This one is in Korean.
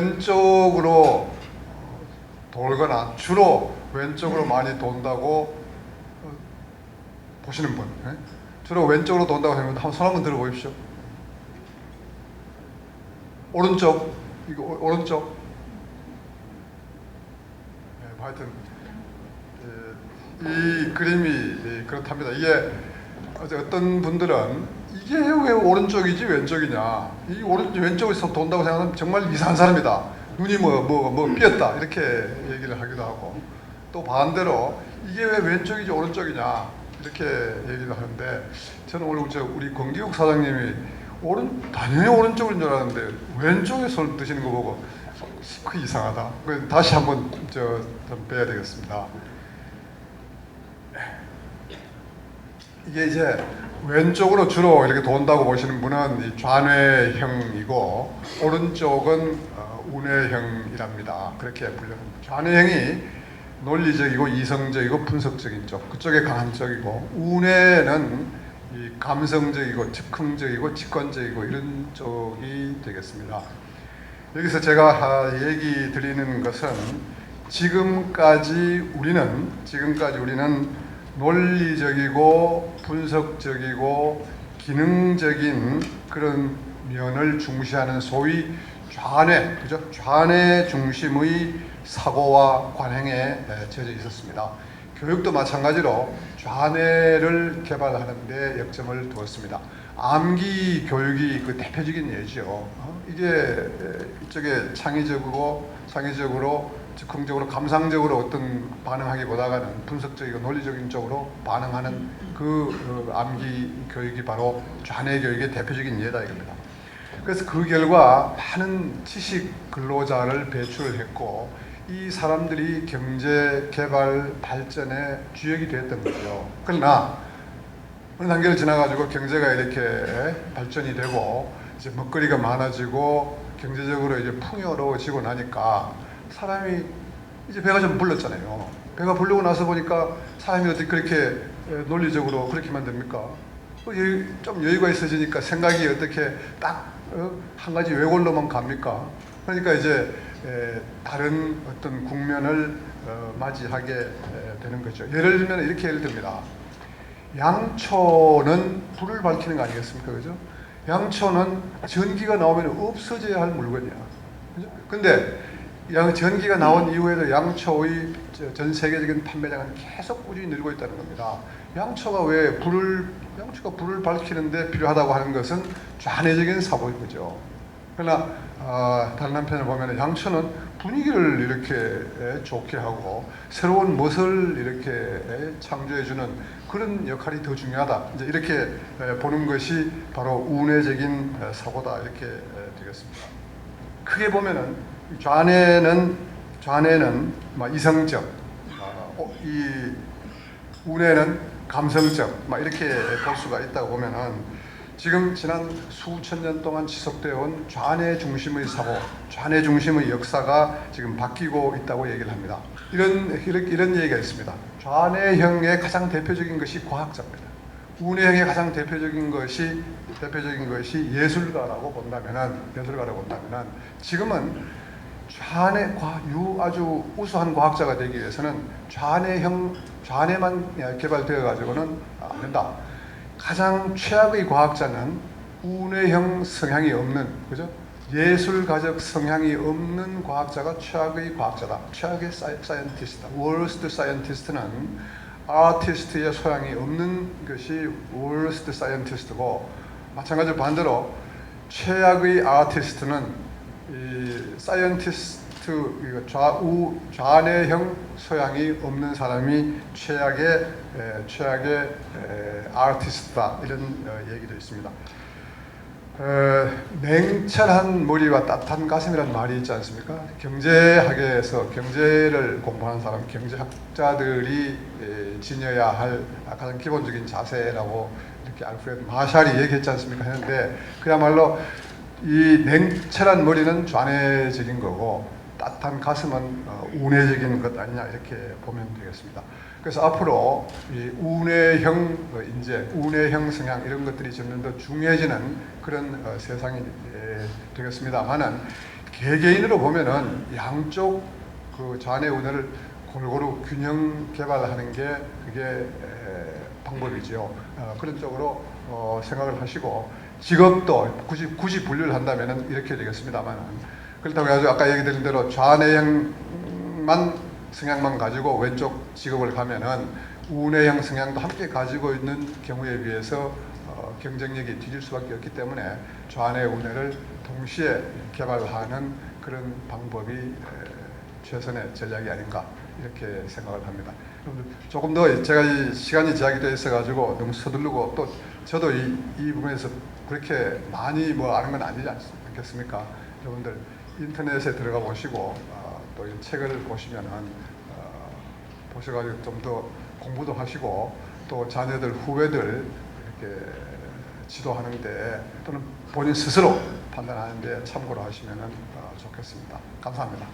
왼쪽으로 돌거나 주로 왼쪽으로 많이 돈다고 어, 보시는 분, 예? 주로 왼쪽으로 돈다고 생각하면 한번 손 한번 들어보십시오. 오른쪽, 이거 오- 오른쪽. 네, 뭐 하여튼 예, 이 그림이 예, 그렇답니다. 이게 어떤 분들은 이게 왜 오른쪽이지 왼쪽이냐? 이 오른 왼쪽에서 돈다고 생각하면 정말 이상한 사람이다. 눈이 뭐뭐 뭐 삐었다 이렇게 얘기를 하기도 하고 또 반대로 이게 왜 왼쪽이지 오른쪽이냐 이렇게 얘기를 하는데 저는 오늘 저 우리 권기욱 사장님이 오른 당연히 오른쪽인 줄 알았는데 왼쪽에 손 드시는 거 보고 그 이상하다. 그 다시 한번 저 좀 빼야 되겠습니다. 이게 이제 왼쪽으로 주로 이렇게 돈다고 보시는 분은 이 좌뇌형이고 오른쪽은 어, 우뇌형이랍니다. 그렇게 분류합니다. 좌뇌형이 논리적이고 이성적이고 분석적인 쪽, 그쪽에 강한 쪽이고 우뇌는 이 감성적이고 즉흥적이고 직관적이고 이런 쪽이 되겠습니다. 여기서 제가 아, 얘기 드리는 것은 지금까지 우리는 지금까지 우리는 논리적이고 분석적이고 기능적인 그런 면을 중시하는 소위 좌뇌, 그죠? 좌뇌 중심의 사고와 관행에 에, 젖어 있었습니다. 교육도 마찬가지로 좌뇌를 개발하는데 역점을 두었습니다. 암기 교육이 그 대표적인 예죠. 어? 이게 에, 이쪽에 창의적이고 창의적으로 즉흥적으로 감상적으로 어떤 반응하기보다는 분석적이고 논리적인 쪽으로 반응하는 그 어, 암기 교육이 바로 좌뇌 교육의 대표적인 예다 이겁니다. 그래서 그 결과 많은 지식 근로자를 배출을 했고 이 사람들이 경제 개발 발전의 주역이 되었던 거죠. 그러나 어느 단계를 지나가지고 경제가 이렇게 발전이 되고 이제 먹거리가 많아지고 경제적으로 이제 풍요로워지고 나니까 사람이 이제 배가 좀 불렀잖아요. 배가 부르고 나서 보니까 사람이 어떻게 그렇게 논리적으로 그렇게만 됩니까? 어, 여유- 좀 여유가 있어지니까 생각이 어떻게 딱 한 가지 외골로만 갑니까? 그러니까 이제 에, 다른 어떤 국면을 어, 맞이하게 에, 되는 거죠. 예를 들면 이렇게 예를 듭니다. 양초는 불을 밝히는 거 아니겠습니까? 그죠? 양초는 전기가 나오면 없어져야 할 물건이야. 그죠? 근데 양 전기가 나온 이후에도 양초의 저전 세계적인 판매량은 계속 꾸준히 늘고 있다는 겁니다. 양초가 왜 불을 양초가 불을 밝히는데 필요하다고 하는 것은 좌뇌적인 사고인 거죠. 그러나 어, 다른 한편을 보면 양초는 분위기를 이렇게 에, 좋게 하고 새로운 멋을 이렇게 에, 창조해주는 그런 역할이 더 중요하다. 이제 이렇게 에, 보는 것이 바로 에, 사고다 이렇게 에, 되겠습니다. 크게 보면은 좌뇌는 좌뇌는 막 이성적, 어, 어, 이 운해는 감성적, 막 이렇게 볼 수가 있다고 보면은 지금 지난 수천 년 동안 지속되어 온 좌뇌 중심의 사고, 좌뇌 중심의 역사가 지금 바뀌고 있다고 얘기를 합니다. 이런 이런, 얘기가 있습니다. 좌뇌형의 가장 대표적인 것이 과학자입니다. 운해형의 가장 대표적인 것이 대표적인 것이 예술가라고 본다면은 예술가라고 본다면은 지금은 좌뇌 과유 아주 우수한 과학자가 되기 위해서는 좌뇌형 좌뇌만 개발되어 가지고는 안 된다. 가장 최악의 과학자는 우뇌형 성향이 없는 그죠? 예술가적 성향이 없는 과학자가 최악의 과학자다. 최악의 사이, 사이언티스트다. 월스트 사이언티스트는 아티스트의 소양이 없는 것이 월스트 사이언티스트고 마찬가지로 반대로 최악의 아티스트는 이 사이언티스트 좌우 좌뇌형 소양이 없는 사람이 최악의 에, 최악의 에, 아티스트다 이런 어, 얘기도 있습니다. 어, 냉철한 머리와 따뜻한 가슴이라는 말이 있지 않습니까? 경제학에서 경제를 공부하는 사람, 경제학자들이 에, 지녀야 할 가장 기본적인 자세라고 이렇게 알프레드 마샬이 얘기했지 않습니까? 했는데 그야말로 이 냉철한 머리는 좌뇌적인 거고 따뜻한 가슴은 어, 우뇌적인 것 아니냐 이렇게 보면 되겠습니다. 그래서 앞으로 이 우뇌형 어, 인재, 우뇌형 성향 이런 것들이 점점 더 중요해지는 그런 어, 세상이 에, 되겠습니다만은 개개인으로 보면은 양쪽 그 좌뇌 우뇌를 골고루 균형 개발하는 게 그게 에, 방법이지요. 어, 그런 쪽으로 어, 생각을 하시고 직업도 굳이 굳이 분류를 한다면은 이렇게 되겠습니다만은 그렇다고 해서 아까 얘기 드린 대로 좌뇌형만 성향만 가지고 왼쪽 직업을 가면은 우뇌형 성향도 함께 가지고 있는 경우에 비해서 어, 경쟁력이 뒤질 수밖에 없기 때문에 좌뇌 우뇌를 동시에 개발하는 그런 방법이 에, 최선의 전략이 아닌가 이렇게 생각을 합니다. 조금 더 제가 이 시간이 제약이 되어 있어 가지고 너무 서두르고 또 저도 이, 이 부분에서 그렇게 많이 뭐 아는 건 아니지 않- 않겠습니까? 여러분들 인터넷에 들어가 보시고 어, 또이 책을 보시면은 어, 보셔가지고 좀 더 공부도 하시고 또 자녀들 후배들 이렇게 지도하는데 또는 본인 스스로 판단하는데 참고로 하시면은 어, 좋겠습니다. 감사합니다.